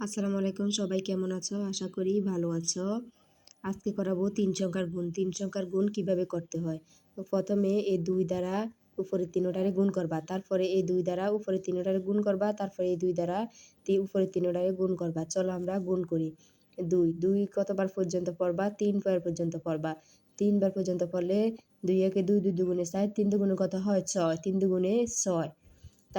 আসসালামু আলাইকুম, সবাই কেমন আছো? আশা করি ভালো আছো। আজকে করাবো তিন সংখ্যার গুণ। তিন সংখ্যার গুণ কীভাবে করতে হয়? তো প্রথমে এই দুই দ্বারা উপরে তিনোটারে গুণ করবা। তারপরে এই দুই দ্বারা উপরে তিনোটারে গুণ করবা। তারপরে এই দুই দ্বারা উপরে তিনোটারে গুণ করবা। চলো আমরা গুণ করি। দুই। দুই কতবার পর্যন্ত পড়বা? তিনবার পর্যন্ত পড়বা। তিনবার পর্যন্ত পড়লে দুই একে দুই দুই দুগুণে চার। তিন দুগুণে কত হয়? ছয়। তিন দুগুণে ছয়।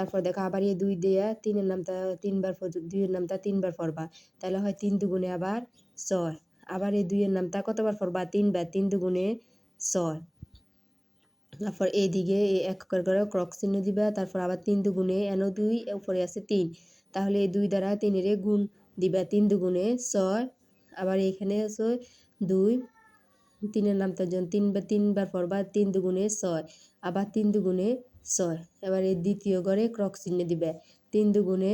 তারপর দেখো আবার এই দুই দেয়া তিনের নামটা তিনবার দুইয়ের নামটা তিনবার পড়বা তাহলে হয় তিন দুগুণে আবার ছয়। আবার এই দুইয়ের নামটা কতবার পড়বা তিনবার, তিন দুগুণে ছয়। তারপর এইদিকে এক করে ক্রক চিহ্ন দিবা, তারপর আবার তিন দুগুণে এনো দুই, উপরে আছে তিন। তাহলে এই দুই দ্বারা তিনের গুণ দিবা তিন দুগুণে ছয়। আবার এখানে আছে দুই। তিনের নামটার জন্য তিনবার তিনবার পড়বা তিন দুগুণে ছয়। আবার তিন দুগুণে ছয়। এবার এই দ্বিতীয় ঘরে ক্রক চিহ্ন দিবে। তিন দুগুণে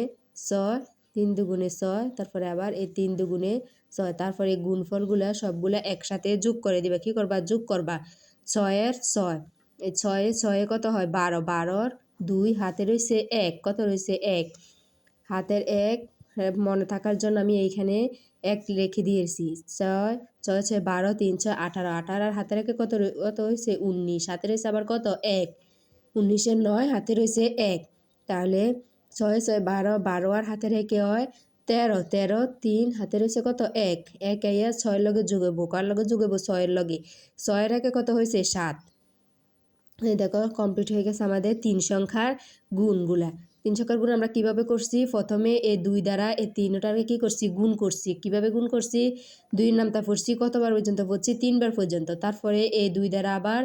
ছয়, তিন দুগুণে ছয়, তারপরে আবার এই তিন দুগুণে ছয়, তারপরে গুণফলগুলা সবগুলা একসাথে যোগ করে দিবে। কি করবা? যোগ করবা। ছয়ের ছয়। এই ছয়ে ছয়ে কত হয়? বারো। বারোর দুই হাতে রয়েছে এক। কত রয়েছে এক। হাতের এক মনে থাকার জন্য আমি এইখানে এক রেখে দিয়েছি। ছয় ছয় ছয়, বারো, তিন, ছয়, আঠারো। আঠারোর হাতে রেখে কত কত হয়েছে উনিশ। হাতে রয়েছে আবার কত? এক। উনিশের নয় হাতে রয়েছে এক। তাহলে ছয় ছয় বারো বারো আর হাতে রেখে হয়। তেরো তেরো তিন হাতে রয়েছে কত এক? এক আইয়া ছয়ের লগে যোগাবো কার লগে যোগাবো ছয়ের লগে। ছয়ের একে কত হয়েছে সাত। দেখো কমপ্লিট হয়ে গেছে আমাদের তিন সংখ্যার গুণগুলা। তিন সংখ্যার গুণ আমরা কীভাবে করছি? প্রথমে এই দুই দ্বারা এই তিনটাকে কি করছি? গুণ করছি। কীভাবে গুণ করছি? দুই নামটা পড়ছি কতবার পর্যন্ত? পড়ছি তিনবার পর্যন্ত। তারপরে এই দুই দ্বারা আবার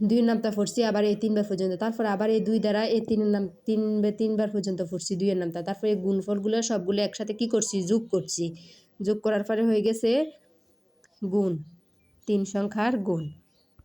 দুই নামটা পড়ছি আবার এই তিনবার পর্যন্ত। তারপর আবার এই দুই দ্বারা এই তিনের নাম তিন তিনবার পর্যন্ত পড়ছি দুইয়ের নামটা তারপরে এই গুণফলগুলো সবগুলো একসাথে কি করছি? যোগ করছি। যোগ করার পরে হয়ে গেছে গুণ, তিন সংখ্যার গুণ।